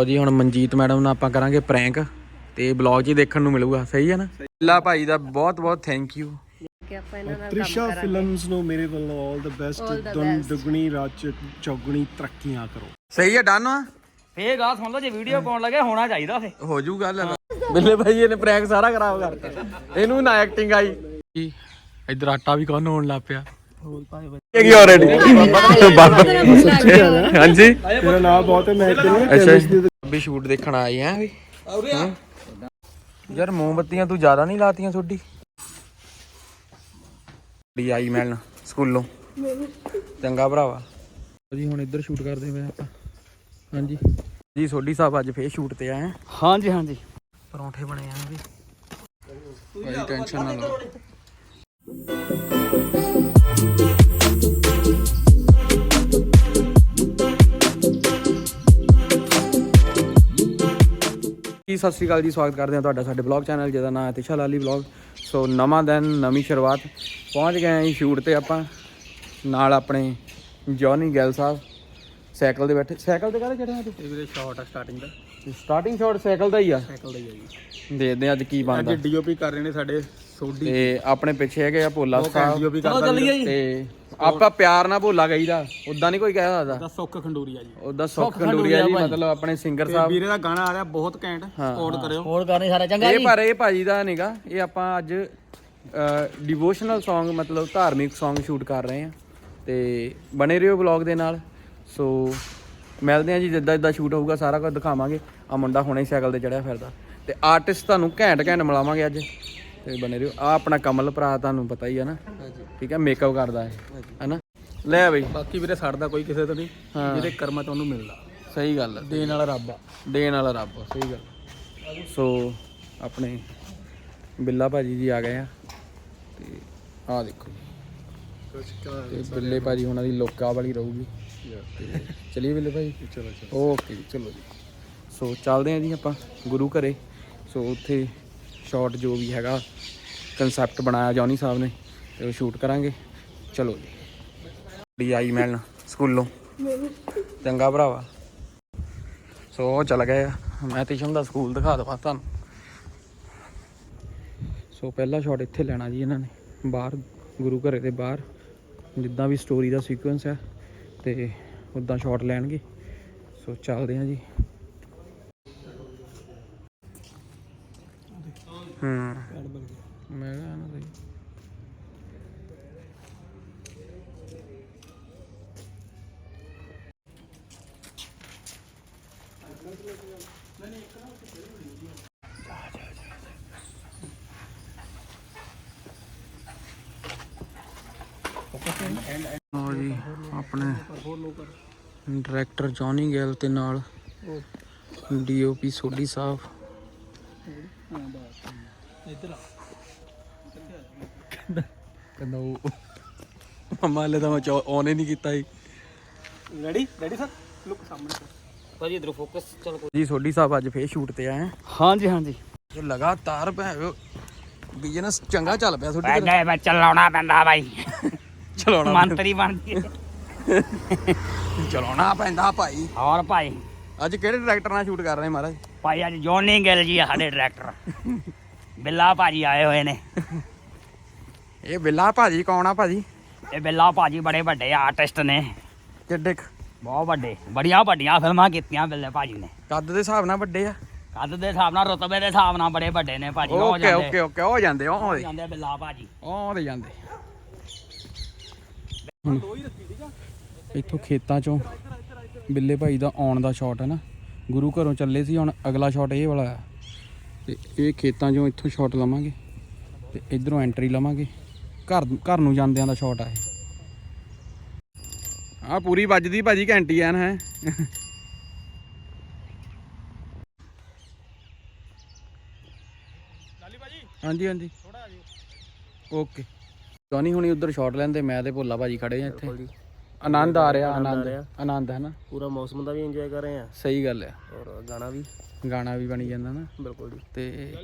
ਲਓ ਜੀ ਹੁਣ ਮਨਜੀਤ ਮੈਡਮ ਨਾਲ ਆਪਾਂ ਕਰਾਂਗੇ ਪ੍ਰੈਂਕ ਤੇ ਬਲੌਗ 'ਚ ਹੀ ਦੇਖਣ ਨੂੰ ਮਿਲੂਗਾ। ਸਹੀ ਹੈ ਨਾ? ਬਿੱਲਾ ਭਾਈ ਦਾ ਬਹੁਤ ਬਹੁਤ ਥੈਂਕ ਯੂ ਕਿ ਆਪਾਂ ਇਹਨਾਂ ਨਾਲ ਤ੍ਰਿਸ਼ਾ ਫਿਲਮਸ ਨੂੰ ਮੇਰੇ ਵੱਲੋਂ 올 ਦ ਬੈਸਟ ਦੁਨ ਦੁਗਣੀ ਰਾਜ ਚੌਗਣੀ ਤਰੱਕੀਆਂ ਕਰੋ। ਸਹੀ ਹੈ ਡਨ ਆ ਫੇਰ ਗਾ ਸੁਣ ਲਓ ਜੇ ਵੀਡੀਓ ਪਾਉਣ ਲੱਗੇ ਹੋਣਾ ਚਾਹੀਦਾ ਫੇ ਹੋ ਜੂ ਗੱਲ। ਬਿੱਲੇ ਭਾਈ ਇਹਨੇ ਪ੍ਰੈਂਕ ਸਾਰਾ ਖਰਾਬ ਕਰਤਾ। ਇਹਨੂੰ ਨਾ ਐਕਟਿੰਗ ਆਈ। ਇਧਰ ਆਟਾ ਵੀ ਕੌਣ ਹੋਣ ਲੱਗ ਪਿਆ? ਇਹ ਕੀ ਆਲਰੇਡੀ ਹਾਂਜੀ ਤੇਰਾ ਨਾਮ ਬਹੁਤ ਹੈ ਮੈਂ ਤੈਨੂੰ ਅੱਛਾ ਵੀ ਸ਼ੂਟ ਦੇਖਣ ਆਏ ਆ ਵੀ ਹੈਂ? ਯਾਰ ਮੋਮਬੱਤੀਆਂ ਤੂੰ ਜ਼ਿਆਦਾ ਨਹੀਂ ਲਾਤੀਆਂ ਤੁਹਾਡੀ ਡੀ ਆਈ ਮਿਲਣ ਸਕੂਲੋਂ ਚੰਗਾ ਭਰਾਵਾ ਜੀ ਹੁਣ ਇੱਧਰ ਸ਼ੂਟ ਕਰਦੇ ਪਏ ਆਪਾਂ ਹਾਂਜੀ ਜੀ ਸੋਢੀ ਸਾਹਿਬ ਅੱਜ ਫੇਰ ਸ਼ੂਟ ਤੇ ਆਏ ਆ ਹਾਂਜੀ ਹਾਂਜੀ ਪਰੌਂਠੇ ਬਣੇ ਆ ਵੀ ਭਾਈ ਟੈਨਸ਼ਨ ਨਾ ਲਓ ਜੀ ਸਤਿ ਸ਼੍ਰੀ ਅਕਾਲ ਜੀ, ਸਵਾਗਤ ਕਰਦੇ ਹਾਂ ਤੁਹਾਡਾ ਸਾਡੇ ਬਲੌਗ ਚੈਨਲ ਜਿਹਦਾ ਨਾਮ ਹੈ ਤਿਸ਼ਾ ਲਾਲੀ ਬਲੌਗ ਸੋ ਨਵਾਂ ਦਿਨ, ਨਵੀਂ ਸ਼ੁਰੂਆਤ, ਪਹੁੰਚ ਗਏ ਹਾਂ ਜੀ ਸ਼ੂਟ ਤੇ ਆਪਾਂ। ਨਾਲ ਆਪਣੇ ਜੌਨੀ ਗੈਲ ਸਾਹਿਬ, ਸਾਈਕਲ ਤੇ ਬੈਠੇ। ਸਾਈਕਲ ਤੇ ਕਾਹਦੇ ਚੜੇ ਆ ਤੂੰ ਇਹ ਵੀਰੇ ਸ਼ਾਰਟ ਆ ਸਟਾਰਟਿੰਗ ਦਾ। ਸਟਾਰਟਿੰਗ ਸ਼ਾਟ ਸਾਈਕਲ ਦਾ ਹੀ ਆ। ਸਾਈਕਲ ਦਾ ਹੀ ਆ ਜੀ। ਦੇਖਦੇ ਹਾਂ ਅੱਜ ਕੀ ਬਣਦਾ। ਅੱਜ ਡੀਓਪੀ ਕਰ ਰਹੇ ਨੇ ਸਾਡੇ ਸੋਢੀ। ਤੇ ਆਪਣੇ ਪਿੱਛੇ ਹੈਗੇ ਆ ਭੋਲਾ ਸਾਹਿਬ। ਡੀਓਪੀ ਕਰਦਾ ਜੀ। ਤੇ ਆਪਾਂ ਪਿਆਰ ਨਾਲ ਭੋਲਾ ਗਈਦਾ ਉਦਾਂ ਨਹੀਂ ਕੋਈ ਕਹਿ ਸਕਦਾ ਦਾ ਸੁੱਖ ਖੰਡੂਰੀਆ ਜੀ। ਉਦਾਂ ਸੁੱਖ ਖੰਡੂਰੀਆ ਜੀ ਮਤਲਬ ਆਪਣੇ ਸਿੰਗਰ ਤੇ ਸਾਹਿਬ। ਵੀਰੇ ਦਾ ਗਾਣਾ ਆ ਰਿਹਾ ਬਹੁਤ ਘੈਂਟ। ਸਪੋਰਟ ਕਰਿਓ। ਹੋਰ ਕਰਨੀ ਸਾਰਾ। ਚੰਗਾ ਇਹ ਪਰ ਇਹ ਭਾਜੀ ਦਾ ਨਹੀਂਗਾ ਇਹ ਆਪਾਂ ਅੱਜ ਡਿਵੋਸ਼ਨਲ Song ਮਤਲਬ ਧਾਰਮਿਕ Song ਸ਼ੂਟ ਕਰ ਰਹੇ ਆ ਤੇ ਬਣੇ ਰਹੋ ਵਲੌਗ ਦੇ ਨਾਲ। ਸੋ ਮਿਲਦੇ ਆ ਜੀ ਜਿੱਦਾਂ ਜਿੱਦਾਂ ਸ਼ੂਟ ਹੋਊਗਾ ਸਾਰਾ ਕੁਝ ਦਿਖਾਵਾਂਗੇ। ਆ ਮੁੰਡਾ ਹੁਣੇ ਸਾਈਕਲ ਤੇ ਚੜਿਆ ਫਿਰਦਾ। ਤੇ ਆਰਟਿਸਟ ਤੁਹਾਨੂੰ ਘੈਂਟ ਘੈਂਟ ਮਿਲਾਵਾਂਗੇ ਅੱਜ। ਤੇ ਬਣੇ ਰਹੋ। ਆ ਆਪਣਾ ਕਮਲ ਭਰਾ ਤੁਹਾਨੂੰ ਪਤਾ ਹੀ ਹੈ ਨਾ। ਠੀਕ ਹੈ ਮੇਕਅਪ ਕਰਦਾ ਹੈ। ਹੈਨਾ? ਲੈ ਬਈ। ਬਾਕੀ ਵੀਰੇ ਛੱਡਦਾ ਕੋਈ ਕਿਸੇ ਤੋਂ ਨਹੀਂ। ਹਾਂ। ਜਿਹਦੇ ਕਰਮਾਂ ਤੋਂ ਉਹਨੂੰ ਮਿਲਦਾ। ਸਹੀ ਗੱਲ ਹੈ ਦੇਣ ਵਾਲਾ ਰੱਬ ਆ। ਦੇਣ ਵਾਲਾ ਰੱਬ ਸਹੀ ਗੱਲ। ਸੋ ਆਪਣੇ ਬਿੱਲਾ ਭਾਜੀ ਜੀ ਆ ਗਏ ਆ। ਤੇ ਆਹ ਦੇਖੋ। ਤੇ ਬਿੱਲੇ ਭਾਜੀ ਉਹਨਾਂ ਦੀ ਲੋਕਾ ਵਾਲੀ ਰਹੂਗੀ। ਚਲਿਏ ਬਿੱਲੇ ਭਾਜੀ ਚਲੋ ਚਲੋ। ਓਕੇ ਜੀ ਚਲੋ ਜੀ। ਸੋ ਚੱਲਦੇ ਆ ਜੀ ਆਪਾਂ ਗੁਰੂ ਘਰੇ। ਸੋ ਉੱਥੇ ਸ਼ਾਟ ਜੋ ਵੀ ਹੈਗਾ ਕਨਸੈਪਟ ਬਣਾਇਆ ਜੌਨੀ ਸਾਹਿਬ ਨੇ ਤੇ ਉਹ ਸ਼ੂਟ ਕਰਾਂਗੇ। ਚਲੋ ਜੀ। ਡੀ ਆਈ ਮਿਲਣ ਸਕੂਲੋਂ। ਚੰਗਾ ਭਰਾਵਾ। ਸੋ ਉਹ ਚਲ ਗਏ ਆ। ਮੈਂ ਤਿਸ਼ਮ ਦਾ ਸਕੂਲ ਦਿਖਾ ਦਵਾਂ ਤੁਹਾਨੂੰ। ਸੋ ਪਹਿਲਾ ਸ਼ਾਟ ਇੱਥੇ ਲੈਣਾ ਜੀ ਇਹਨਾਂ ਨੇ। ਬਾਹਰ ਗੁਰੂ ਘਰੇ ਦੇ ਬਾਹਰ। ਜਿੱਦਾਂ ਵੀ ਸਟੋਰੀ ਦਾ ਸੀਕੁਐਂਸ ਹੈ। ਤੇ ਉਦਾਂ ਸ਼ਾਟ ਲੈਣਗੇ। ਸੋ ਚੱਲਦੇ ਆ ਜੀ। ਹੂੰ। ਮੈਂ ਕਿਹਾ ਨਾ ਸਹੀ ਆਪਣੇ ਡਾਇਰੈਕਟਰ ਜੌਨੀ ਗਿੱਲ ਤੇ ਨਾਲ ਡੀਓਪੀ ਸੋਢੀ ਸਾਹਿਬ। ਕਹਿੰਦਾ ਉਹ ਮਮਾ ਲੈ ਤਾਂ ਮੈਂ ਔਨ ਹੀ ਨਹੀਂ ਕੀਤਾ ਸੀ ਰੈਡੀ ਰੈਡੀ ਸਰ ਲੁੱਕ ਸਾਹਮਣੇ ਭਾਜੀ ਇਧਰ ਫੋਕਸ ਚਲ ਜੀ ਸੋਢੀ ਸਾਹਿਬ ਅੱਜ ਫੇਰ ਸ਼ੂਟ ਤੇ ਆਏ ਆ। ਹਾਂਜੀ ਹਾਂਜੀ। ਤੇ ਲਗਾਤਾਰ ਭੈਣੋ ਬਿਜ਼ਨਸ ਚੰਗਾ ਚੱਲ ਪਿਆ ਤੁਹਾਡੇ ਐਡੇ ਮੈਂ ਚਲਾਉਣਾ ਪੈਂਦਾ ਬਾਈ। ਚਲਾਉਣਾ ਮੰਤਰੀ ਬਣ ਗਏ। ਚਲਾਉਣਾ ਪੈਂਦਾ ਭਾਈ। ਹੋਰ ਭਾਈ? ਅੱਜ ਕਿਹੜੇ ਡਾਇਰੈਕਟਰ ਨਾਲ ਸ਼ੂਟ ਕਰ ਰਹੇ ਮਹਾਰਾਜ? ਭਾਈ ਅੱਜ ਜੋਨੀ ਗਿੱਲ ਜੀ ਆ ਸਾਡੇ ਡਾਇਰੈਕਟਰ। ਬਿੱਲਾ ਭਾਜੀ ਆਏ ਹੋਏ ਨੇ। ਇਹ ਬਿੱਲਾ ਭਾਜੀ ਕੌਣ ਆ ਭਾਜੀ? ਇਹ ਬਿੱਲਾ ਭਾਜੀ ਬੜੇ ਵੱਡੇ ਆਰਟਿਸਟ ਨੇ। ਕਿੱਡੇ? ਬਹੁਤ ਵੱਡੇ ਬੜੀਆਂ ਵੱਡੀਆਂ ਫਿਲਮਾਂ ਕੀਤੀਆਂ ਬਿੱਲੇ ਭਾਜੀ ਨੇ। ਕੱਦ ਦੇ ਹਿਸਾਬ ਨਾਲ ਵੱਡੇ ਆ? ਕੱਦ ਦੇ ਹਿਸਾਬ ਨਾਲ ਰੁਤਬੇ ਦੇ ਹਿਸਾਬ ਨਾਲ ਬੜੇ ਵੱਡੇ ਨੇ ਭਾਜੀ ਓਕੇ ਜਾਂਦੇ। ਓਕੇ ਓਕੇ ਹੋ ਜਾਂਦੇ ਹੋ ਜਾਂਦੇ। ਬਿੱਲਾ ਭਾਜੀ। ਦੇ ਜਾਂਦੇ। ਇੱਥੋਂ ਖੇਤਾਂ ਚੋਂ ਬਿੱਲੇ ਭਾਈ ਦਾ ਆਉਣ ਦਾ ਸ਼ਾਟ ਹੈ ਨਾ। ਗੁਰੂ ਘਰੋਂ ਚੱਲੇ ਸੀ ਹੁਣ ਅਗਲਾ ਸ਼ਾਟ ਇਹ ਵਾਲਾ ਆ। ਤੇ ਇਹ ਖੇਤਾਂ ਚੋਂ ਇੱਥੋਂ ਸ਼ਾਟ ਲਵਾਂਗੇ ਤੇ ਇਧਰੋਂ ਐਂਟਰੀ ਲਵਾਂਗੇ। ਘਰ ਘਰ ਨੂੰ ਜਾਂਦਿਆਂ ਦਾ ਸ਼ਾਟ ਇਹ। ਆ ਪੂਰੀ ਵੱਜਦੀ ਭਾਜੀ ਘੰਟੀ ਐਨ ਹੈ। ਹਾਂਜੀ ਹਾਂਜੀ। ਓਕੇ। ਜੋਨੀ ਹੁਣੀ ਉਧਰ ਸ਼ਾਟ ਲੈਂਦੇ ਮੈਂ ਤੇ ਭੋਲਾ ਭਾਜੀ ਖੜੇ ਆ ਇੱਥੇ। ਆਨੰਦ ਆ ਰਿਹਾ ਆਨੰਦ ਆਨੰਦ ਹੈ ਨਾ। ਪੂਰਾ ਮੌਸਮ ਦਾ ਵੀ ਇੰਜੋਏ ਕਰ ਰਹੇ ਆ। ਸਹੀ ਗੱਲ ਆ ਔਰ ਗਾਣਾ ਵੀ। ਗਾਣਾ ਵੀ ਬਣੀ ਜਾਂਦਾ ਨਾ। ਬਿਲਕੁਲ ਜੀ। ਤੇ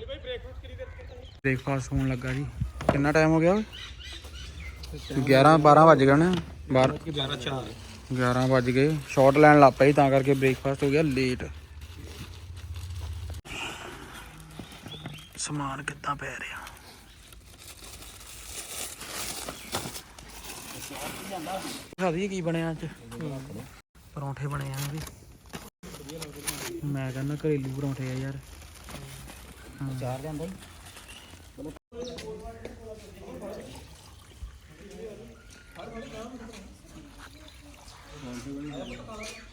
ਬ੍ਰੇਕਫਾਸਟ ਹੋਣ ਲੱਗਾ ਜੀ। ਕਿੰਨਾ ਟਾਈਮ ਹੋ ਗਿਆ 11 12 ਵਜ ਗਏ ਨੇ। 12 11 4 11 ਵਜ ਗਏ। ਸ਼ਾਟ ਲੈਣ ਲੱਗ ਪਈ ਤਾਂ ਕਰਕੇ ਬ੍ਰੇਕਫਾਸਟ ਹੋ ਗਿਆ ਲੇਟ ਸਮਾਨ ਕਿੱਦਾਂ ਪੈ ਰਿਹਾ? ਖਾਦੀ ਕੀ ਬਣਿਆ ਅੱਜ। ਪਰੌਂਠੇ ਬਣੇ ਆ ਵੀ ਮੈਂ ਕਹਿੰਦਾ ਘਰੇਲੂ ਪਰੌਂਠੇ ਆ ਯਾਰ। ਚਾਰ ਜਾਂਦਾ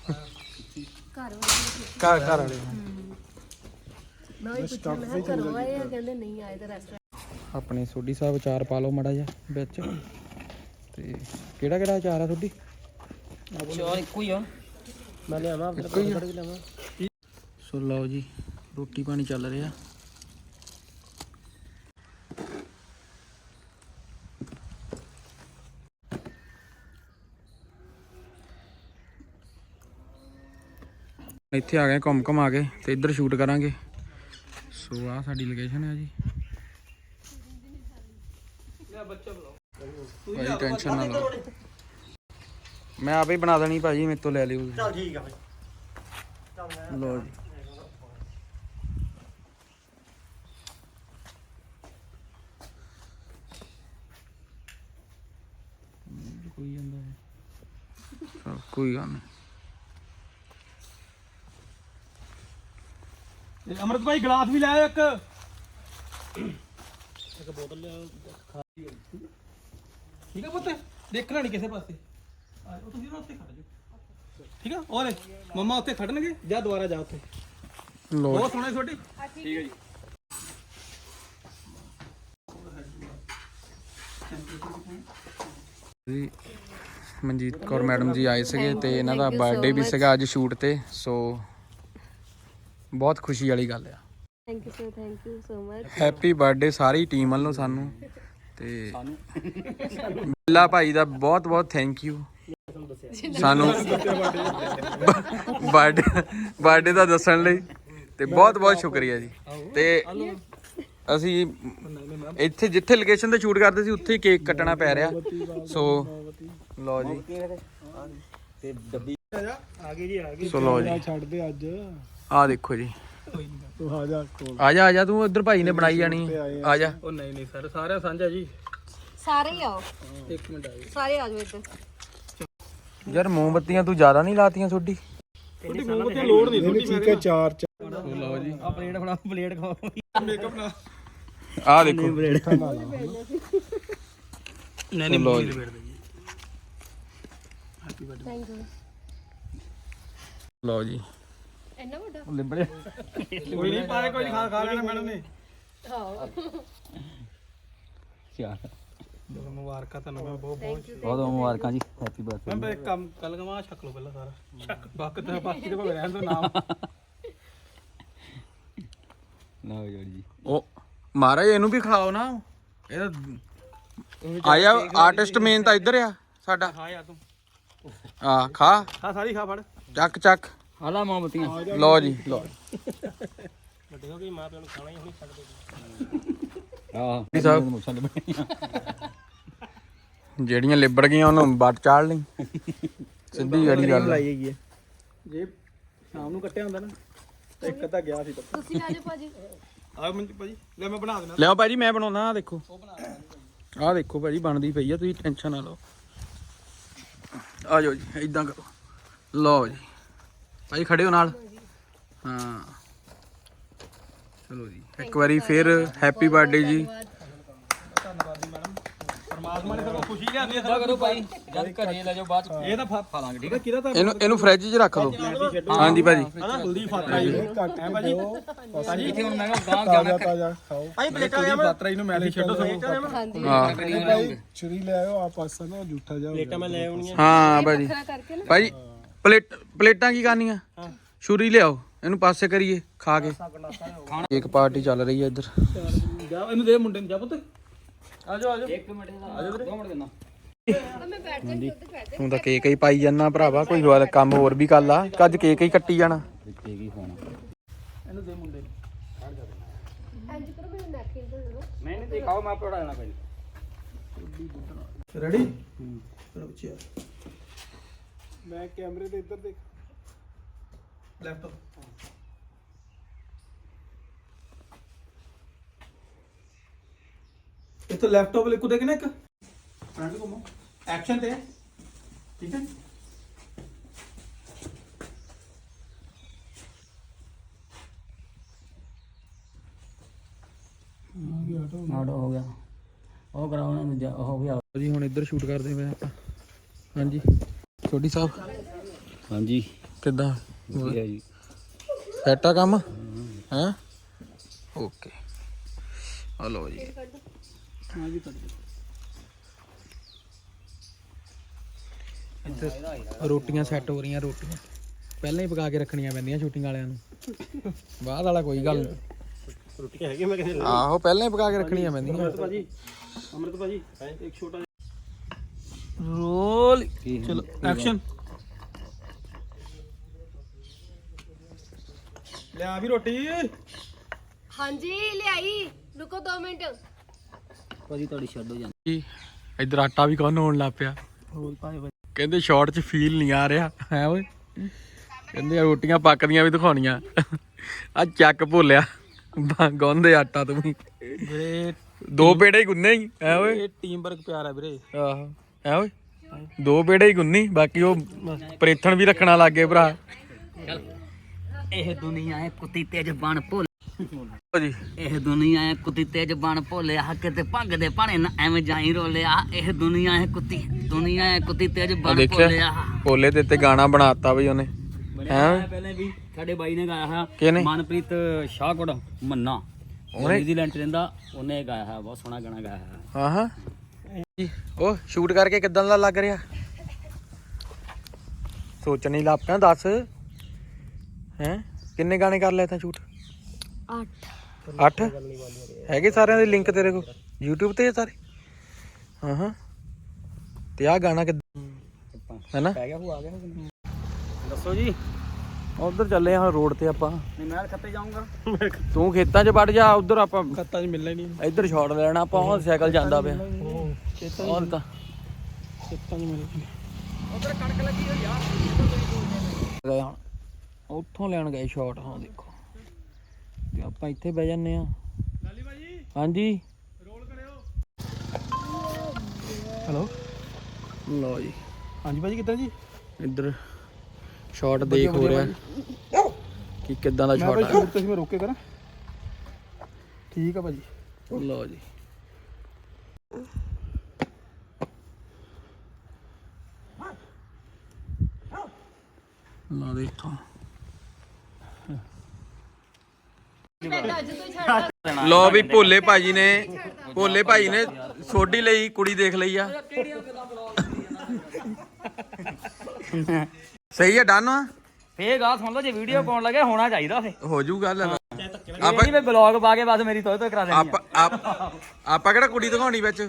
ਘਰ ਵਾਲੇ ਘਰ ਘਰ ਵਾਲੇ। ਮੈਂ ਵੀ ਪੁੱਛਿਆ ਮੈਂ ਘਰੋਂ ਆਏ ਆ ਕਹਿੰਦੇ ਨਹੀਂ ਆਏ ਤਾਂ ਰੈਸਟੋਰੈਂਟ ਆਪਣੇ ਸੋਢੀ ਸਾਹਿਬ ਅਚਾਰ ਪਾ ਲਓ ਮੜਾ ਜਿਹਾ ਵਿੱਚ। ਤੇ ਕਿਹੜਾ ਕਿਹੜਾ ਅਚਾਰ ਆ ਤੁਹਾਡੀ? ਚਾਰ ਇੱਕੋ ਹੀ ਆ। ਮੈਂ ਲਿਆਵਾਂ ਇੱਕੋ ਹੀ ਆ? ਸੋ ਲਓ ਜੀ ਰੋਟੀ ਪਾਣੀ ਚੱਲ ਰਿਹਾ। ਇੱਥੇ ਆ ਗਏ ਘੁੰਮ ਘੁੰਮ ਆ ਗਏ ਤੇ ਇੱਧਰ ਸ਼ੂਟ ਕਰਾਂਗੇ। ਸੋ ਆ ਸਾਡੀ ਲੋਕੇਸ਼ਨ ਹੈ ਜੀ। ਭਾਈ ਟੈਨਸ਼ਨ ਨਾ ਲਓ। ਮੈਂ ਆਪੇ ਹੀ ਬਣਾ ਦੇਣੀ ਭਾਜੀ ਮੇਰੇ ਤੋਂ ਲੈ ਲਿਓ। ਚੱਲ ਠੀਕ ਆ ਭਾਈ। ਲਓ ਜੀ। ਕੋਈ ਜਾਂਦਾ ਹੈ ਚਲ ਕੋਈ ਗੱਲ ਨਹੀਂ। ਅਮਰਤ ਭਾਈ ਗਲਾਸ ਵੀ ਲੈ ਆਓ ਇੱਕ। ਠੀਕ ਆ ਪੁੱਤ? ਦੇਖਣਾ ਨਹੀਂ ਕਿਸੇ ਪਾਸੇ। ਆ ਜਾਓ ਤੁਸੀਂ ਨਾ ਉੱਥੇ ਖੜ ਜਾਓ। ਠੀਕ ਆ? ਔਰ ਮੰਮਾ ਉੱਥੇ ਖੜਨਗੇ ਜਾਂ ਦੁਬਾਰਾ ਜਾ ਉੱਥੇ। ਲਓ ਬਹੁਤ ਸੋਹਣਾ ਛੋਟੀ। ਜੀ। ਮਨਜੀਤ ਕੌਰ ਮੈਡਮ ਜੀ ਆਏ ਸੀਗੇ ਤੇ ਇਹਨਾਂ ਦਾ ਬਰਥਡੇ ਵੀ ਸੀਗਾ ਅੱਜ ਸ਼ੂਟ ਤੇ ਸੋ ਬਹੁਤ ਖੁਸ਼ੀ ਵਾਲੀ ਗੱਲ ਆ। Thank you so thank you so much happy birthday sorry team ਵੱਲੋਂ ਸਾਨੂੰ। ਤੇ ਬਿੱਲਾ ਭਾਈ ਦਾ ਬਹੁਤ ਬਹੁਤ ਥੈਂਕ ਯੂ ਸਾਨੂੰ ਬਰਥਡੇ ਬਰਥਡੇ ਦਾ ਦੱਸਣ ਲਈ ਤੇ ਬਹੁਤ ਬਹੁਤ ਸ਼ੁਕਰੀਆ ਜੀ। ਤੇ ਅਸੀਂ ਇੱਥੇ ਜਿੱਥੇ ਲੋਕੇਸ਼ਨ ਤੇ ਸ਼ੂਟ ਕਰਦੇ ਸੀ ਉੱਥੇ ਹੀ ਕੇਕ ਕੱਟਣਾ ਪੈ ਰਿਹਾ। ਸੋ ਲਓ ਜੀ। ਆ ਗਈ ਜੀ ਆ ਗਈ ਸੋ ਲਓ ਜੀ। ਛੱਡ ਦੇ ਅੱਜ। ਆਹ ਦੇਖੋ ਜੀ। ਤੂੰ ਆ ਜਾ ਕੋਲ। ਆ ਜਾ ਆ ਜਾ ਤੂੰ ਉਧਰ ਭਾਈ ਨੇ ਬਣਾਈ ਜਾਣੀ। ਆ। ਜਾ। ਉਹ ਨਹੀਂ ਨਹੀਂ ਸਰ ਸਾਰਿਆਂ ਸਾਂਝਾ ਜੀ। ਸਾਰੇ ਹੀ ਆਓ। ਇੱਕ ਮਿੰਟ ਆਇਓ ਸਾਰੇ ਆ ਜਾਓ ਇੱਧਰ। ਯਾਰ ਮੋਮਬੱਤੀਆਂ ਤੂੰ ਜ਼ਿਆਦਾ ਨਹੀਂ ਲਾਤੀਆਂ ਛੋਡੀ ਛੋਟੀ ਮੂੰਹ ਤੇ ਲੋੜ ਨਹੀਂ ਛੋਟੀ ਠੀਕ ਹੈ ਚਾਰ ਲਓ ਜੀ। ਆ ਪਲੇਟ ਫੜਾ ਪਲੇਟ ਖਾਓ। ਮੇਕਅਪ ਨਾ ਆਹ ਦੇਖੋ। ਨਹੀਂ ਨਹੀਂ ਲਓ ਜੀ। ਥੈਂਕ ਯੂ ਲਓ ਜੀ। ਇੰਨਾ ਵੱਡਾ? ਲਿਬੜੇ। ਕੋਈ ਨਹੀਂ ਪਾਏ ਕੋਈ ਨੀ, ਖਾ ਖਾ ਲੈਣਾ ਮੈਡਮ ਨੇ। ਹਾਂ ਚਲੋ। ਮੁਬਾਰਕਾਂ ਤੁਹਾਨੂੰ ਮੈਂ ਬਹੁਤ ਬਹੁਤ ਬਹੁਤ ਮੁਬਾਰਕਾਂ ਜੀ ਹੈਪੀ ਬਰਥਡੇ ਮੈਂ ਇੱਕ ਕੰਮ ਕੱਲ ਕਮਾ ਛਕ ਲਓ ਪਹਿਲਾਂ ਸਾਰਾ। ਛਕ ਬਾਕੀ ਤੇ ਬਾਕੀ ਤੇ ਭਾਵੇਂ ਰਹਿਣ ਦੋ ਨਾਮ। ਲਓ ਜੀ ਉਹ ਮਹਾਰਾਜ ਇਹਨੂੰ ਵੀ ਖਿਲਾਓ ਨਾ। ਇਹ ਆਇਆ ਆਰਟਿਸਟ ਮੇਨ ਤਾਂ ਇੱਧਰ ਆ ਸਾਡਾ। ਹਾਂ ਯਾਰ ਤੂੰ। ਆ ਖਾ। ਹਾਂ ਸਾਰੀ ਖਾ ਫੜ। ਚੱਕ ਚੱਕ। ਹਾਲਾ ਮੋਮਬਤੀਆਂ। ਲਓ ਜੀ ਲਓ। ਵੱਡੇ ਹੋ ਗਈ ਮਾਂ ਪਿਓ ਨੂੰ ਖਾਣਾ ਹੀ ਹੁਣੀ ਛੱਡ ਦੇ ਆਹ। ਜੀ ਸਾਹਿਬ। ਜਿਹੜੀਆਂ ਲਿਬੜ ਗਈਆਂ ਉਹਨੂੰ ਵੱਟ ਚਾੜ ਲਈ। ਸਿੱਧੀ ਗੜੀ ਗੱਲ ਆ। ਹੈਗੀ ਹੈ ਜੇ ਸ਼ਾਮ ਨੂੰ ਕੱਟਿਆ ਹੁੰਦਾ ਨਾ ਤਾਂ ਇੱਕ ਅੱਧਾ ਗਿਆ ਸੀ ਤੁਸੀਂ ਆ ਜਾਓ ਭਾਜੀ। ਆ ਮੈਂ ਭਾਜੀ ਲੈ ਮੈਂ ਬਣਾ ਦੇਣਾ ਲਿਆਓ ਭਾਜੀ ਮੈਂ ਬਣਾਉਣਾ ਆ ਦੇਖੋ। ਆਹ ਦੇਖੋ ਭਾਜੀ ਬਣਦੀ ਪਈ ਆ ਤੁਸੀਂ ਟੈਨਸ਼ਨ ਨਾ ਲਓ। ਆ ਜਾਓ ਜੀ ਇਦਾਂ ਕਰੋ। ਲਓ ਜੀ। ਭਾਜੀ ਖੜੇ ਹੋ ਨਾਲ? ਹਾਂ। ਚਲੋ ਜੀ ਇੱਕ ਵਾਰੀ ਫਿਰ ਹੈਪੀ ਬਰਥਡੇ ਜੀ। ਧੰਨਵਾਦੀ ਮੈਡਮ ਪਰਮਾਤਮਾ ਨੇ ਤੁਹਾਨੂੰ ਖੁਸ਼ੀ ਲਿਆਂਦੀ ਹੈ ਕਰੋ ਭਾਈ ਜਦ ਘਰੇ ਲੈ ਜਾਓ ਬਾਅਦ ਚ ਇਹ ਤਾਂ ਫਾ ਲਾਂਗੇ ਠੀਕ ਹੈ ਕਿਹਦਾ ਤਾਂ ਇਹਨੂੰ ਇਹਨੂੰ ਫ੍ਰਿਜ 'ਚ ਰੱਖ ਦਿਓ ਹਾਂਜੀ ਭਾਜੀ। ਹਨਾ ਕੁਲਦੀਪ ਫਾਤਰਾ ਜੀ ਹੈ। ਭਾਜੀ ਭਾਜੀ ਇੱਥੇ ਹੁਣ ਮੈਂ ਕਿਹਾ ਗਾਂ ਜਾਣਾ ਤਾਜ਼ਾ ਖਾਓ ਭਾਈ ਪਲੇਟਾਂ ਲਿਆ ਮੈਂ ਫਾਤਰਾ ਜੀ ਨੂੰ ਮੈਲੇ ਛੱਡੋ ਸਗੋਂ ਹਾਂਜੀ ਹਾਂ ਭਾਈ ਛੁਰੀ ਲੈ ਆਓ ਆ। ਪਾਸਾ ਨਾ ਝੂਠਾ ਜਾ ਪਲੇਟਾਂ ਮੈਂ ਲੈ ਆਉਣੀਆਂ ਹਾਂ ਭਾਜੀ। ਖਰਾ ਕਰਕੇ ਨਾ ਭਾਜੀ ਪਲੇਟ ਪਲੇਟਾਂ ਕੀ ਕਰਨੀਆਂ? ਛੁਰੀ ਲਿਆਓ ਇਹਨੂੰ ਪਾਸੇ ਕਰੀਏ ਖਾ ਕੇ। ਇੱਕ ਪਾਰਟੀ ਚੱਲ ਰਹੀ ਹੈ ਇੱਧਰ। ਜਾ ਇਹਨੂੰ ਦੇ ਮੁੰਡੇ ਨੂੰ ਜਾ ਪੁੱਤ। ਆ ਜਾਓ ਆ ਜਾਓ। ਇੱਕ ਮਿੰਟ ਦਾ ਦੋ ਮਿੰਟ ਦੇਣਾ ਤੂੰ ਤਾਂ ਕੇਕ ਹੀ ਪਾਈ ਜਾਂਦਾ ਭਰਾਵਾ ਕੋਈ ਹੋਰ ਕੰਮ ਹੋਰ ਵੀ ਕਰ ਲਾ। ਕੱਜ ਕੇਕ ਹੀ ਕੱਟੀ ਜਾਣਾ। ਦਿੱਤੇ ਕੀ ਹੋਣਾ ਇਹਨੂੰ ਦੇ ਮੁੰਡੇ ਨੂੰ। ਜਾ ਇੰਜ ਕਰੋ ਮੈਨੂੰ ਨੈਪਕਿਨ ਦੇ ਦਿਓ। ਮੈਂ ਨਹੀਂ ਦਿਖਾਓ ਮੈਂ ਪੜਾ ਦੇਣਾ ਪਹਿਲੇ ਰੈਡੀ? ਚਲੋ ਬੱਚਿਆ ਮੈਂ ਕੈਮਰੇ ਦੇ ਇੱਧਰ ਦੇਖ ਲੈਫਟ ਇੱਥੇ ਲੈਪਟਾਪ ਲਿਖੋ ਦੇਖ ਨਾ ਇੱਕ ਫਰੰਟ ਘੁੰਮੋ ਐਕਸ਼ਨ ਤੇ ਠੀਕ ਹੈ ਆਟੋ ਹੋ ਗਿਆ ਉਹ ਕਰਾਉਣਾ ਦੂਜਾ ਉਹ ਹੋ ਗਿਆ ਜੀ ਹੁਣ ਇੱਧਰ ਸ਼ੂਟ ਕਰਦੇ ਪਏ ਆਪਾਂ। ਹਾਂਜੀ। ਛੋਟੀ ਸਾਹਿਬ? ਹਾਂਜੀ। ਕਿੱਦਾਂ? ਵਧੀਆ ਜੀ। ਸੈਟ ਆ ਕੰਮ? ਹੈ? ਓਕੇ। ਹਲੋ ਜੀ। ਇੱਧਰ ਰੋਟੀਆਂ ਸੈੱਟ ਹੋ ਰਹੀਆਂ ਰੋਟੀਆਂ। ਪਹਿਲਾਂ ਹੀ ਪਕਾ ਕੇ ਰੱਖਣੀਆਂ ਪੈਂਦੀਆਂ ਸ਼ੂਟਿੰਗ ਵਾਲਿਆਂ ਨੂੰ। ਬਾਅਦ ਵਾਲਾ ਕੋਈ ਗੱਲ ਨਹੀਂ। ਰੋਟੀਆਂ ਹੈਗੀਆਂ ਮੈਂ ਕਹਿੰਦੇ ਆਹੋ ਪਹਿਲਾਂ ਹੀ ਪਕਾ ਕੇ ਰੱਖਣੀਆਂ ਪੈਂਦੀਆਂ। ਭਾਜੀ। ਅਮਰਤ ਭਾਜੀ ਇੱਕ ਛੋਟਾ ਰੋਲ ਚਲੋ ਐਕਸ਼ਨ ਲਿਆ ਵੀ ਰੋਟੀ। ਹਾਂਜੀ ਲਿਆਈ। ਰੁਕੋ 2 ਮਿੰਟ। ਭਾਜੀ ਤੁਹਾਡੀ ਛੱਡੋ ਜਾਂ ਜੀ ਇੱਧਰ ਆਟਾ ਵੀ ਕੌਣ ਹੋਣ ਲੱਗ ਪਿਆ। ਹੋਰ ਭਾਵੇਂ ਕਹਿੰਦੇ ਸ਼ਾਰਟ 'ਚ ਫੀਲ ਨਹੀਂ ਆ ਰਿਹਾ। ਹੈ ਓਏ? ਕਹਿੰਦੇ ਰੋਟੀਆਂ ਪੱਕਦੀਆਂ ਵੀ ਦਿਖਾਉਣੀਆਂ। ਆ ਚੱਕ ਭੁੱਲਿਆ। ਗੌਂਦੇ ਆਟਾ ਤੂੰ ਵੀ। ਵੀਰੇ ਦੋ ਪੇੜੇ ਹੀ ਗੁੰਨੇ ਹੀ। ਹੈ ਓਏ? ਇਹ ਟੀਮ ਵਰਕ ਪਿਆਰ ਹੈ ਵੀਰੇ। ਆਹੋ। ਹੈ ਓਏ। ਦੋ ਪੇੜੇ ਹੀ ਗੁੰਨੀ ਬਾਕੀ ਉਹ ਪ੍ਰੇਥਣ ਵੀ ਰੱਖਣਾ ਲੱਗੇ ਭਰਾ। ਇਹ ਦੁਨੀਆ ਹੈ ਕੁੱਤੀ ਤੇ ਜ਼ਬਾਨ ਭੁੱਲ ਜੀ। ਇਹ ਦੁਨੀਆ ਹੈ ਕੁੱਤੀ ਤੇ ਜ਼ਬਾਨ ਭੁੱਲਿਆ ਕਿਤੇ ਭੰਗ ਦੇ ਭਾਣੇ ਨਾ ਐਵੇਂ ਜਾਈ ਰੋਲਿਆ। ਇਹ ਦੁਨੀਆ ਹੈ ਕੁੱਤੀ ਦੁਨੀਆ ਹੈ ਕੁੱਤੀ ਤੇ ਜ਼ਬਾਨ ਦੇਖਿਆ ਭੁੱਲਿਆ। ਭੋਲੇ ਦੇ ਉੱਤੇ ਗਾਣਾ ਬਣਾਤਾ ਬਈ ਉਹਨੇ। ਹੈ? ਪਹਿਲੇ ਵੀ ਸਾਡੇ ਬਾਈ ਨੇ ਗਾਇਆ ਹੈ? ਮਨਪ੍ਰੀਤ ਸ਼ਾਹਕੋਟ ਮੰਨਾ। ਉਹ ਨਿਊਜ਼ੀਲੈਂਡ ਰਹਿੰਦਾ ਉਹਨੇ ਗਾਇਆ ਹੈ ਬਹੁਤ ਸੋਹਣਾ ਗਾਣਾ ਗਾਇਆ ਹੈ ਹਾਂ ਹਾਂ ਉਹ ਸ਼ੂਟ ਕਰਕੇ ਕਿਦਾਂ ਦਾ ਲੱਗ ਰਿਹਾ? ਸੋਚਣ ਹੀ ਲੱਗ ਪਿਆ ਦੱਸ। ਹੈ? ਕਿੰਨੇ ਗਾਣੇ ਕਰ ਲਏ ਤਾਂ ਸ਼ੂਟ 8 ਅੱਠ? ਹੈਗੇ ਸਾਰਿਆਂ ਦੇ ਲਿੰਕ ਤੇਰੇ ਕੋਲ? YouTube ਤੇ ਆ ਸਾਰੇ? ਹਾਂ ਹਾਂ। ਤੇ ਆ ਗਾਣਾ ਕਿੱਦਾਂ? ਹੈਨਾ? ਪੈ ਗਿਆ ਉਹ ਆ ਗਿਆ ਦੱਸੋ ਜੀ ਉਧਰ ਚੱਲੇ ਆ ਰੋਡ ਤੇ ਆਪਾਂ। ਨਹੀਂ ਮੈਂ ਖੱਤੇ ਜਾਊਂਗਾ। ਤੂੰ ਖੇਤਾਂ 'ਚ ਵੜ ਜਾ ਉਧਰ ਆਪਾਂ ਖੱਤਾ ਚ ਮਿਲਣਾ ਹੀ ਨਹੀਂ। ਹੁਣ ਇੱਧਰ ਛੋੜ ਲੈਣਾ ਆਪਾਂ ਉਹ ਸਾਈਕਲ ਜਾਂਦਾ ਪਿਆ। ਖੇਤਾਂ ਹੋਰ ਤਾਂ ਖੇਤਾਂ ਚ ਮਿਲਣਾ ਗਏ ਹੁਣ ਉੱਥੋਂ ਲੈਣ ਗਏ ਸ਼ਾਟ ਹਾਂ ਦੇਖੋ। ਤੇ ਆਪਾਂ ਇੱਥੇ ਬਹਿ ਜੰਨੇ ਆ ਹਾਂਜੀ। ਹੈਲੋ ਲਓ ਜੀ। ਹਾਂਜੀ ਭਾਜੀ ਕਿੱਦਾਂ ਜੀ? ਇੱਧਰ ਸ਼ਾਟ ਦੇਖ ਹੋ ਰਿਹਾ। ਕਿ ਕਿੱਦਾਂ ਦਾ ਮੈਂ ਸ਼ਾਟ ਭਾਈ ਆ। ਸ਼ੂਟ ਤੇ ਸੀ ਮੈਂ ਰੋਕ ਕੇ ਕਰਾਂ। ਠੀਕ ਆ ਭਾਜੀ। ਲਓ ਜੀ। ਲਾ ਦੇ ਇੱਥੋਂ ਅੱਜ ਤੋਂ ਛੱਡ ਲੋ ਵੀ ਭੋਲੇ ਭਾਜੀ ਨੇ ਭੋਲੇ ਭਾਜੀ ਨੇ ਸੋਡੀ ਲਈ ਕੁੜੀ ਦੇਖ ਲਈ ਆ। ਸਹੀ ਆ ਡਨ ਆ ਫੇਰ ਗਾ ਸੁਣ ਲਓ ਜੇ ਵੀਡੀਓ ਪਾਉਣ ਲੱਗੇ ਹੋਣਾ ਚਾਹੀਦਾ ਫੇ ਹੋ ਜੂ ਗੱਲ। ਆਪਾਂ ਆਪਾਂ ਨਹੀਂ ਬਲੌਗ ਪਾ ਕੇ ਬਸ ਮੇਰੀ ਤੋਏ ਤੋਏ ਕਰਾ ਦੇਣੀ ਆਪਾਂ ਆਪ- ਆਪਾਂ ਕਿਹੜਾ ਕੁੜੀ ਦਿਖਾਉਣੀ ਵਿੱਚ?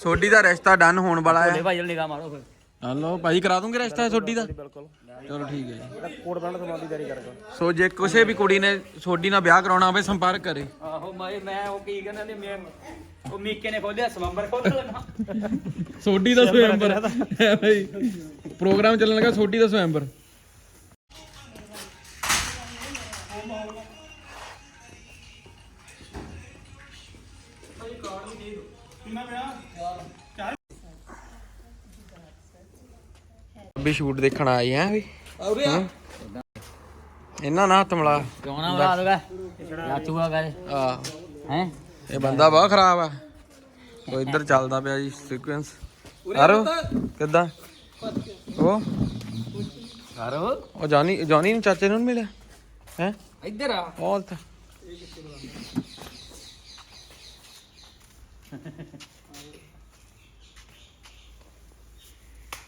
ਸੋਡੀ ਦਾ ਰਿਸ਼ਤਾ ਡਨ ਹੋਣ ਵਾਲਾ ਭੋਲੇ ਆ ਭਾਈ ਨੂੰ ਨਿਗਾਹ ਮਾਰੋ ਫਿਰ। ਹਲੋ ਭਾਜੀ ਕਰਾ ਦੂੰਗੇ ਰਿਸ਼ਤਾ ਸੋਡੀ ਦਾ? ਬਿਲਕੁਲ। ਚਲੋ ਠੀਕ ਹੈ ਜੀ। ਕੋਡ ਬੈਂਡ ਸਮਾਨ ਦੀ ਤਿਆਰੀ ਕਰਦਾ ਸੋ ਜੇ ਕਿਸੇ ਵੀ ਕੁੜੀ ਨੇ ਸੋਡੀ ਨਾਲ ਵਿਆਹ ਕਰਾਉਣਾ ਹੋਵੇ ਸੰਪਰਕ ਕਰੇ। ਆਹੋ ਮੈਂ ਮੈਂ ਉਹ ਕੀ ਕਹਿੰਦੇ ਨੇ ਮੈਂ ਉਹ ਮੀਕੇ ਨੇ ਖੋਲਿਆ ਸਵੰਬਰ ਖੋਲ ਲੈਣਾ। ਸੋਡੀ ਦਾ ਸਵੈਂਬਰ ਹੈ। ਭਾਈ ਪ੍ਰੋਗਰਾਮ ਚੱਲਣ ਲੱਗਾ ਸੋਡੀ ਦਾ ਸਵੈਂਬਰ। ਵੀ ਸ਼ੂਟ ਦੇਖਣ ਆਏ ਆ ਵੀ। ਉਰੇ ਆ। ਇਹਨਾਂ ਨਾਲ ਹੱਥ ਮਿਲਾ। ਕਿਉਂ ਨਾ ਬਣਾ ਦੋਗਾ ਲਾਚੂਗਾ ਕਰੇ ਆ ਹੈ? ਇਹ ਬੰਦਾ ਬਹੁਤ ਖਰਾਬ ਆ। ਸੋ ਇੱਧਰ ਚੱਲਦਾ ਪਿਆ ਜੀ ਸੀਕੁਐਂਸ ਆਰੋ ਕਿੱਦਾਂ? ਉਹ? ਕਰੋ ਉਹ ਜਾਨੀ ਜਾਨੀ ਨੂੰ ਚਾਚੇ ਨੂੰ ਮਿਲਿਆ? ਹੈ? ਇੱਧਰ ਆ। all ਤਾਂ।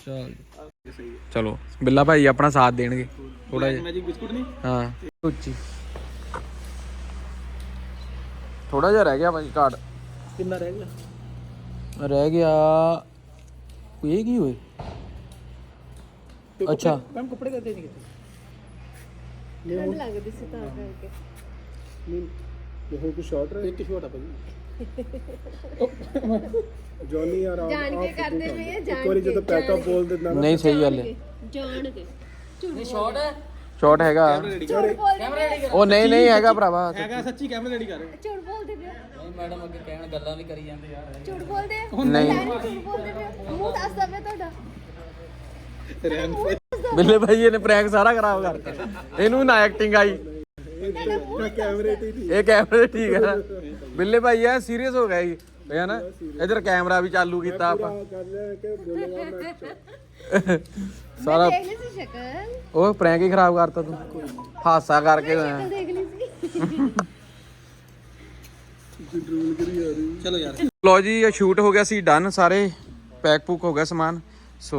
ਚਲ। ਚਲੋ ਬਿੱਲਾ ਭਾਈ ਆਪਣਾ ਸਾਥ ਦੇਣਗੇ ਥੋੜਾ ਜਿਹਾ ਮੈਜਿਕ ਬਿਸਕੁਟ ਨਹੀਂ ਹਾਂ ਉੱਚੀ ਥੋੜਾ ਜਿਹਾ ਰਹਿ ਗਿਆ ਭਾਈ ਕਾਰਡ ਕਿੰਨਾ ਰਹਿ ਗਿਆ ਰਹਿ ਗਿਆ ਇਹ ਕੀ ਹੋਏ ਅੱਛਾ ਮੈਮ ਕੱਪੜੇ ਕਰਦੇ ਨਹੀਂ ਕਿਤੇ ਠੰਡ ਲੱਗਦੀ ਸੀ ਤਾਂ ਕਰਕੇ ਇਹ ਕੋਈ ਸ਼ਾਰਟ ਇੱਕ ਸ਼ੋਟ ਆ ਭਾਜੀ ਜੌਨੀ ਯਾਰ ਆ ਜਾਣ ਕੇ ਕਰਦੇ ਪਏ ਆ ਜਾਣ ਇੱਕ ਵਾਰੀ ਜਦੋਂ ਪੈਕਅਪ ਬੋਲ ਦਿੰਦਾ ਨਾ ਨਹੀਂ ਸਹੀ ਗੱਲ ਹੈ। ਜਾਣ ਕੇ ਝੂਠ ਇਹ ਸ਼ਾਰਟ ਹੈ। ਸ਼ਾਟ ਹੈਗਾ। ਝੂਠ ਉਹ ਨਹੀਂ ਨਹੀਂ ਹੈਗਾ ਭਰਾਵਾ। ਹੈਗਾ ਸੱਚੀ ਕੈਮਰਾ ਰੈਡੀ ਕਰ। ਝੂਠ ਬੋਲਦੇ ਪਿਆ ਨਹੀਂ ਮੈਡਮ ਅੱਗੇ ਕਹਿਣ ਗੱਲਾਂ ਵੀ ਕਰੀ ਜਾਂਦੇ ਯਾਰ। ਝੂਠ ਬੋਲਦੇ ਨਹੀਂ। ਝੂਠ ਬੋਲਦੇ ਪਿਆ ਮੂੰਹ ਦੱਸਦਾ ਪਿਆ ਤੁਹਾਡਾ। ਬਿੱਲੇ ਭਾਈ ਇਹਨੇ ਪ੍ਰੈਂਕ ਸਾਰਾ ਖਰਾਬ ਕਰਤਾ ਇਹਨੂੰ ਨਾ ਐਕਟਿੰਗ ਆਈ। ਕੈਮਰੇ ਤੇ ਇਹ ਕੈਮਰੇ ਠੀਕ ਹੈ ਨਾ। ਬਿੱਲੇ ਭਾਈ ਐ ਸੀਰੀਅਸ ਹੋ ਗਿਆ ਜੀ ਹੈ ਨਾ ਇਧਰ ਕੈਮਰਾ ਵੀ ਚਾਲੂ ਕੀਤਾ ਆਪਾਂ ਕਰ ਰਿਹਾ ਕਿ ਬੋਲੇਗਾ ਮੈਂ ਸਾਰਾ ਦੇਖ ਲਈ ਸੀ ਸ਼ਕਲ ਉਹ ਪ੍ਰੈਂਕ ਹੀ ਖਰਾਬ ਕਰਤਾ ਤੂੰ ਹਾਸਾ ਕਰਕੇ ਸ਼ਕਲ ਦੇਖ ਲਈ ਸੀ ਚਲੋ ਯਾਰ ਲੋ ਜੀ ਇਹ ਸ਼ੂਟ ਹੋ ਗਿਆ ਸੀ ਡਨ ਸਾਰੇ ਪੈਕ ਪੁਕ ਹੋ ਗਿਆ ਸਮਾਨ ਸੋ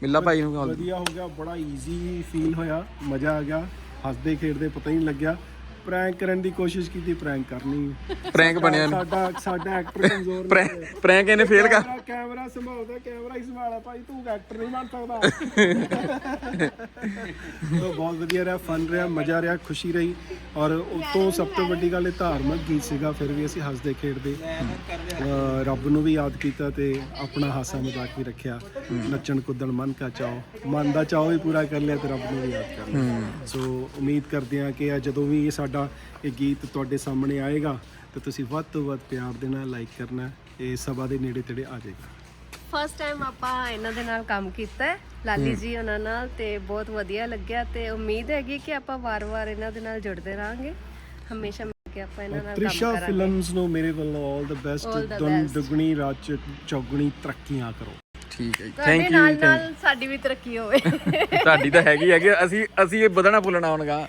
ਬਿੱਲਾ ਭਾਈ ਨੂੰ call- ਵਧੀਆ ਹੋ ਗਿਆ ਬੜਾ ਈਜ਼ੀ ਫੀਲ ਹੋਇਆ ਮਜ਼ਾ ਆ ਗਿਆ ਹੱਸਦੇ ਖੇਡਦੇ ਪਤਾ ਹੀ ਨਹੀਂ ਲੱਗਿਆ ਪ੍ਰੈਂਕ ਕਰਨ ਦੀ ਕੋਸ਼ਿਸ਼ ਕੀਤੀ ਪ੍ਰੈਂਕ ਕਰਨੀ ਪ੍ਰੈਂਕ ਬਣਿਆ। ਸਾਡਾ ਸਾਡਾ ਐਕਟਰ ਕਮਜ਼ੋਰ ਪ੍ਰੈਂਕ ਪ੍ਰੈਂਕ ਇਹਨੇ ਫੇਲ ਕਰ ਕੈਮਰਾ ਕੈਮਰਾ ਸੰਭਾਲਦਾ ਕੈਮਰਾ ਹੀ ਸੰਭਾਲਾ ਭਾਈ ਤੂੰ ਐਕਟਰ ਨਹੀਂ ਬਣ ਸਕਦਾ। ਤੋ ਬਹੁਤ ਵਧੀਆ ਰਿਹਾ ਫਨ ਰਿਹਾ ਮਜ਼ਾ ਰਿਹਾ ਖੁਸ਼ੀ ਰਹੀ। ਔਰ ਉਤੋਂ ਸਭ ਤੋਂ ਵੱਡੀ ਗੱਲ ਇਹ ਧਾਰਮਿਕ ਗੀਤ ਸੀਗਾ ਫਿਰ ਵੀ ਅਸੀਂ ਹੱਸਦੇ ਖੇਡਦੇ। ਅਹ ਰੱਬ ਨੂੰ ਵੀ ਯਾਦ ਕੀਤਾ ਤੇ ਆਪਣਾ ਹਾਸਾ ਮਜ਼ਾਕ ਵੀ ਰੱਖਿਆ। ਨੱਚਣ ਕੁੱਦਣ ਮਨ ਕਾ ਚਾਓ। ਮਨ ਦਾ ਚਾਓ ਵੀ ਪੂਰਾ ਕਰ ਲਿਆ ਤੇ ਰੱਬ ਨੂੰ ਵੀ ਯਾਦ ਕਰ ਲਿਆ। ਸੋ ਉਮੀਦ ਕਰਦੇ ਹਾਂ ਕਿ ਜਦੋਂ ਵੀ ਇਹ ਸਾਡਾ ਇਹ ਗੀਤ ਤੁਹਾਡੇ ਸਾਹਮਣੇ ਆਏਗਾ ਤੇ ਤੁਸੀਂ ਵੱਧ ਤੋਂ ਵੱਧ ਪਿਆਰ ਦੇਣਾ ਲਾਈਕ ਕਰਨਾ ਇਹ ਸਭਾ ਦੇ ਨੇੜੇ ਤੇੜੇ ਆ ਜਾਏਗਾ। ਫਸਟ ਟਾਈਮ ਆਪਾਂ ਇਹਨਾਂ ਦੇ ਨਾਲ ਕੰਮ ਕੀਤਾ ਹੈ ਲਾਲੀ ਜੀ ਉਹਨਾਂ ਨਾਲ ਤੇ ਬਹੁਤ ਵਧੀਆ ਲੱਗਿਆ ਤੇ ਉਮੀਦ ਹੈਗੀ ਕਿ ਆਪਾਂ ਵਾਰ-ਵਾਰ ਇਹਨਾਂ ਦੇ ਨਾਲ ਜੁੜਦੇ ਰਹਾਂਗੇ। ਹਮੇਸ਼ਾ ਮਿਲ ਕੇ ਆਪਾਂ ਇਹਨਾਂ ਨਾਲ ਕੰਮ ਤ੍ਰਿਸ਼ਾ ਕਰਾਂਗੇ। ਫਿਲਮਸ ਨੂੰ ਮੇਰੇ ਵੱਲੋਂ 올 ਦ ਬੈਸਟ All the ਦੁਨ best. ਦੁਗਣੀ ਰਾਜ ਚੌਗਣੀ ਤਰੱਕੀਆਂ ਕਰੋ। ਠੀਕ ਹੈ ਤੁਹਾਡੇ ਥੈਂਕ ਨਾਲ ਯੂ ਨਾਲ ਸਾਡੀ ਵੀ ਤਰੱਕੀ ਹੋਵੇ। ਤੁਹਾਡੀ ਤਾਂ ਹੈਗੀ ਹੈਗੀ ਅਸੀਂ ਅਸੀਂ ਇਹ ਵਧਣਾ ਫੁੱਲਣਾ ਹੋਣਗਾ।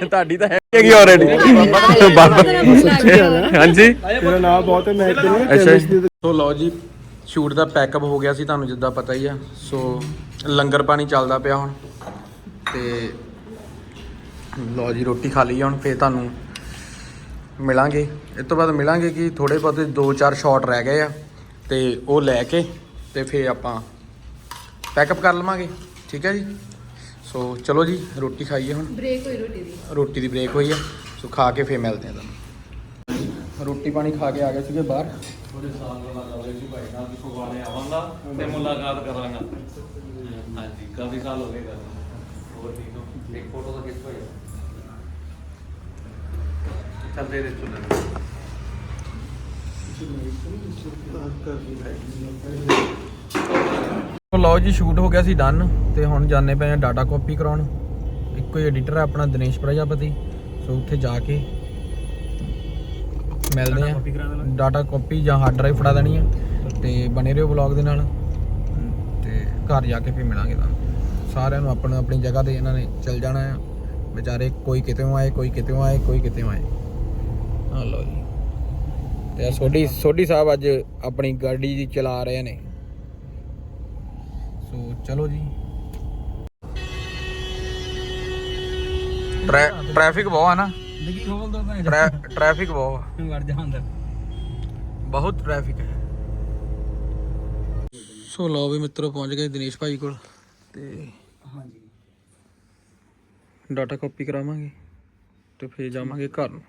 ਤੁਹਾਡੀ ਤਾਂ ਹੈਗੀ ਆਲਰੇਡੀ ਹਾਂਜੀ। ਤੇਰਾ ਨਾਮ ਬਹੁਤ ਹੈ ਮੈਂ ਇੱਧਰ ਨਾ ਅੱਛਾ ਕੈਮਰੇ ਦੀ ਸੋ ਲਓ ਜੀ ਸ਼ੂਟ ਦਾ ਪੈਕਅਪ ਹੋ ਗਿਆ ਸੀ ਤੁਹਾਨੂੰ ਜਿੱਦਾਂ ਪਤਾ ਹੀ ਆ। ਸੋ ਲੰਗਰ ਪਾਣੀ ਚੱਲਦਾ ਪਿਆ ਹੁਣ। ਤੇ ਲਓ ਜੀ ਰੋਟੀ ਖਾ ਲਈ ਹੁਣ ਫੇਰ ਤੁਹਾਨੂੰ ਮਿਲਾਂਗੇ। ਇਸ ਤੋਂ ਬਾਅਦ ਮਿਲਾਂਗੇ ਕਿ ਥੋੜੇ ਬਹੁਤੇ 2-4 ਸ਼ਾਟ ਰਹਿ ਗਏ ਆ। ਤੇ ਉਹ ਲੈ ਕੇ ਤੇ ਫੇਰ ਆਪਾਂ ਪੈਕਅਪ ਕਰ ਲਵਾਂਗੇ ਠੀਕ ਹੈ ਜੀ? ਸੋ ਚਲੋ ਜੀ ਰੋਟੀ ਖਾਈਏ ਹੁਣ। ਬ੍ਰੇਕ ਹੋਈ ਰੋਟੀ ਦੀ। ਰੋਟੀ ਦੀ ਬ੍ਰੇਕ ਹੋਈ ਆ ਸੋ ਖਾ ਕੇ ਫੇਰ ਮਿਲਦੇ ਆ ਤੁਹਾਨੂੰ। ਰੋਟੀ ਪਾਣੀ ਖਾ ਕੇ ਆ ਗਏ ਸੀਗੇ ਬਾਹਰ। ਥੋੜੇ ਸਾਲ ਬਾਅਦ ਅਗਲੇ ਜੀ ਭਾਈ ਨਾਲ ਫਗਵਾੜੇ ਆਵਾਂਗਾ ਤੇ ਮੁਲਾਕਾਤ ਕਰਾਂਗਾ। ਹਾਂਜੀ ਕਾਫੀ ਸਾਲ ਹੋ ਗਏ ਗੱਲ ਹੋਰ ਠੀਕ ਹੋ? ਇੱਕ ਫੋਟੋ ਤਾਂ ਖਿੱਚ ਹੋਈ ਚੱਲ ਦੇ ਦੇ ਚੁੱਲ੍ਹੇ ਸੋ ਲਓ ਜੀ ਸ਼ੂਟ ਹੋ ਗਿਆ ਸੀ ਡਨ ਤੇ ਹੁਣ ਜਾਣੇ ਪਏ ਆ ਡਾਟਾ ਕਾਪੀ ਕਰਾਉਣ। ਇੱਕੋ ਹੀ ਐਡੀਟਰ ਹੈ ਆਪਣਾ ਦਿਨੇਸ਼ ਪ੍ਰਜਾਪਤੀ। ਸੋ ਉੱਥੇ ਜਾ ਕੇ ਮਿਲਦੇ ਆ। ਡਾਟਾ ਕਾਪੀ ਜਾਂ ਹਾਰਡ ਡਰਾਈਵ ਫੜਾ ਦੇਣੀ ਆ ਤੇ ਬਣੇ ਰਹੋ ਵਲੌਗ ਦੇ ਨਾਲ। ਤੇ ਘਰ ਜਾ ਕੇ ਫਿਰ ਮਿਲਾਂਗੇ ਤੁਹਾਨੂੰ। ਸਾਰਿਆਂ ਨੂੰ ਆਪਣੀ ਆਪਣੀ ਜਗ੍ਹਾ ਤੇ ਇਹਨਾਂ ਨੇ ਚੱਲ ਜਾਣਾ ਆ। ਵਿਚਾਰੇ ਕੋਈ ਕਿਤੇੋਂ ਆਏ ਕੋਈ ਕਿਤੇੋਂ ਆਏ ਕੋਈ ਕਿਤੇੋਂ ਆਏ। ਆ ਲਓ ਜੀ। ਤੇ ਆਹ ਸੋਢੀ ਸੋਢੀ ਸਾਹਿਬ ਅੱਜ ਆਪਣੀ ਗੱਡੀ ਜੀ ਚਲਾ ਰਹੇ ਨੇ। ਸੋ ਚਲੋ ਜੀ। ਟ੍ਰੈਫਿਕ ਬਹੁਤ ਹੈ ਨਾ। ਲੱਗੀ ਖੋਲ ਦੋ ਮੈਂ। ਟ੍ਰੈਫਿਕ ਬਹੁਤ ਵੜ ਜਾ ਅੰਦਰ। ਬਹੁਤ ਟ੍ਰੈਫਿਕ ਹੈ। ਸੋ ਲਓ ਵੀ ਮਿੱਤਰੋ ਪਹੁੰਚ ਗਏ ਦਿਨੇਸ਼ ਭਾਈ ਕੋਲ ਤੇ ਹਾਂਜੀ। ਡਾਟਾ ਕਾਪੀ ਕਰਾਵਾਂਗੇ ਤੇ ਫੇਰ ਜਾਵਾਂਗੇ ਘਰ ਨੂੰ।